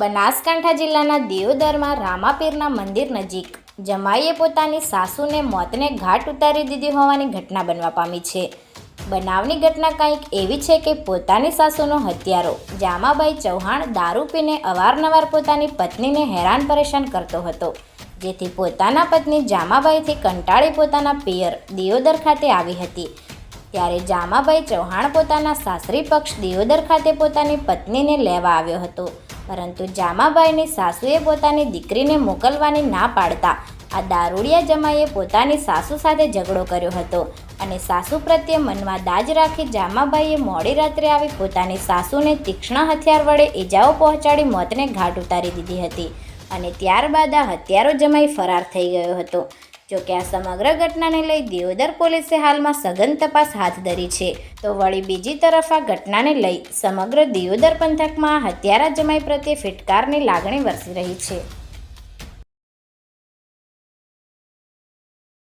બનાસકાંઠા જિલ્લાના દિયોદરમાં રામાપીરના મંદિર નજીક. જમાઈએ પોતાની સાસુને મોતને ઘાટ ઉતારી દીધી હોવાની ઘટના બનવા પામી છે. બનાવની ઘટના કંઈક એવી છે કે પોતાની સાસુનો હત્યારો જામાબાઈ ચૌહાણ દારૂ પીને અવારનવાર પોતાની પત્નીને હેરાન પરેશાન કરતો હતો. જેથી પોતાના પત્ની જામાબાઈથી કંટાળી પોતાના પિયર દિયોદર ખાતે આવી હતી. ત્યારે જામાબાઈ ચૌહાણ પોતાના સાસરી પક્ષ દિયોદર ખાતે પોતાની પત્નીને લેવા આવ્યો હતો. પરંતુ જામાબાઈની સાસુએ પોતાની દીકરીને મોકલવાની ના પાડતા આ દારૂડિયા જમાઈએ પોતાની સાસુ સાથે ઝઘડો કર્યો હતો અને સાસુ પ્રત્યે મનમાં દાજ રાખી જામાબાઈએ મોડી રાત્રે આવી પોતાની સાસુને તીક્ષ્ણ હથિયાર વડે ઈજાઓ પહોંચાડી મોતને ઘાટ ઉતારી દીધી હતી અને ત્યારબાદ આ હત્યારો જમાઈ ફરાર થઈ ગયો હતો. જોકે આ સમગ્ર ઘટનાને લઈ દિયોદર પોલીસે હાલમાં સઘન તપાસ હાથ ધરી છે. તો વળી બીજી તરફ આ ઘટનાને લઈ સમગ્ર દિયોદર પંથકમાં હત્યારા જમાઈ પ્રત્યે ફિટકારની લાગણી વરસી રહી છે.